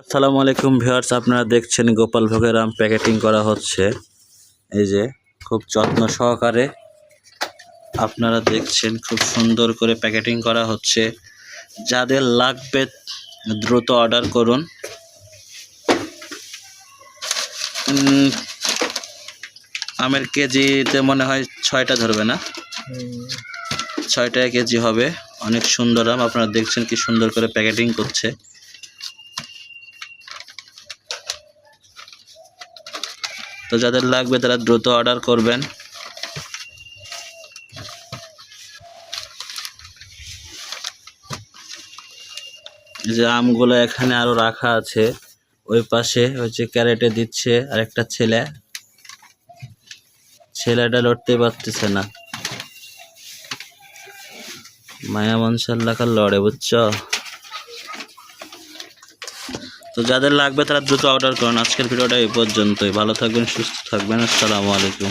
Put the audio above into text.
আসসালামু আলাইকুম ভিউয়ার্স আপনারা দেখছেন গোপাল ভোগের আম প্যাকেটিং করা হচ্ছে। এই যে খুব যত্ন সহকারে আপনারা দেখছেন খুব সুন্দর করে প্যাকেটিং করা হচ্ছে। যাদের লাগবে দ্রুত অর্ডার করুন। আমের কেজিতে মনে হয় ছয়টা ধরবে না? ছয়টা কেজি হবে। অনেক সুন্দর আম আপনারা দেখছেন কি সুন্দর করে প্যাকেটিং করছে। তো যাদের লাগবে তারা দ্রুত অর্ডার করবেন। যে আমগুলো এখানে আরও রাখা আছে। ওই পাশে হচ্ছে ক্যারেটে দিচ্ছে আরেকটা ছেলে। ছেলেটা লড়তে পারতেছে না। মায়া মনসাল্লাকার লড়ে, বুঝছ? তো যাদের লাগবে তারা দ্রুত অর্ডার করুন। আজকের ভিডিওটা এই পর্যন্তই। ভালো থাকবেন, সুস্থ থাকবেন। আসসালামু আলাইকুম।